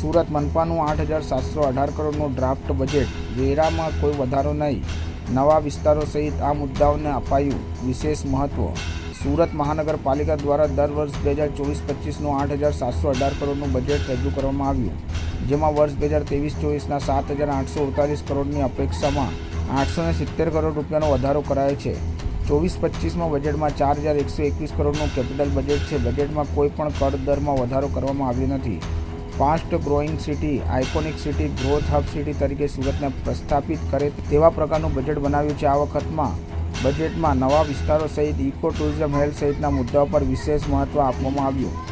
સુરત મનપાનું આઠ હજાર સાતસો અઢાર કરોડનું ડ્રાફ્ટ બજેટ. વેરામાં કોઈ વધારો નહીં. નવા વિસ્તારો સહિત આ મુદ્દાઓને અપાયું વિશેષ મહત્ત્વ સુરત મહાનગરપાલિકા દ્વારા દર વર્ષ બે હજાર ચોવીસ પચીસનું આઠ હજાર સાતસો અઢાર કરોડનું બજેટ રજૂ કરવામાં આવ્યું. જેમાં વર્ષ બે હજાર ત્રેવીસ ચોવીસના સાત હજાર આઠસો અડતાલીસ કરોડની અપેક્ષામાં આઠસો ને સિત્તેર કરોડ રૂપિયાનો વધારો કરાયો છે. ચોવીસ પચીસમાં બજેટમાં ચાર હજાર એકસો એકવીસ કરોડનું કેપિટલ બજેટ છે. બજેટમાં કોઈ પણ કર દરમાં વધારો કરવામાં આવ્યો નથી. Fast growing city, iconic city, growth hub city તરીકે સુરતને પ્રસ્થાપિત કરે તેવા પ્રકારનું બજેટ બનાવ્યું છે. આ વખતમાં બજેટમાં નવા વિસ્તારો સહિત ઇકો ટુરિઝમ હેલ્થ સહિતના મુદ્દાઓ પર વિશેષ મહત્ત્વ આપવામાં આવ્યું.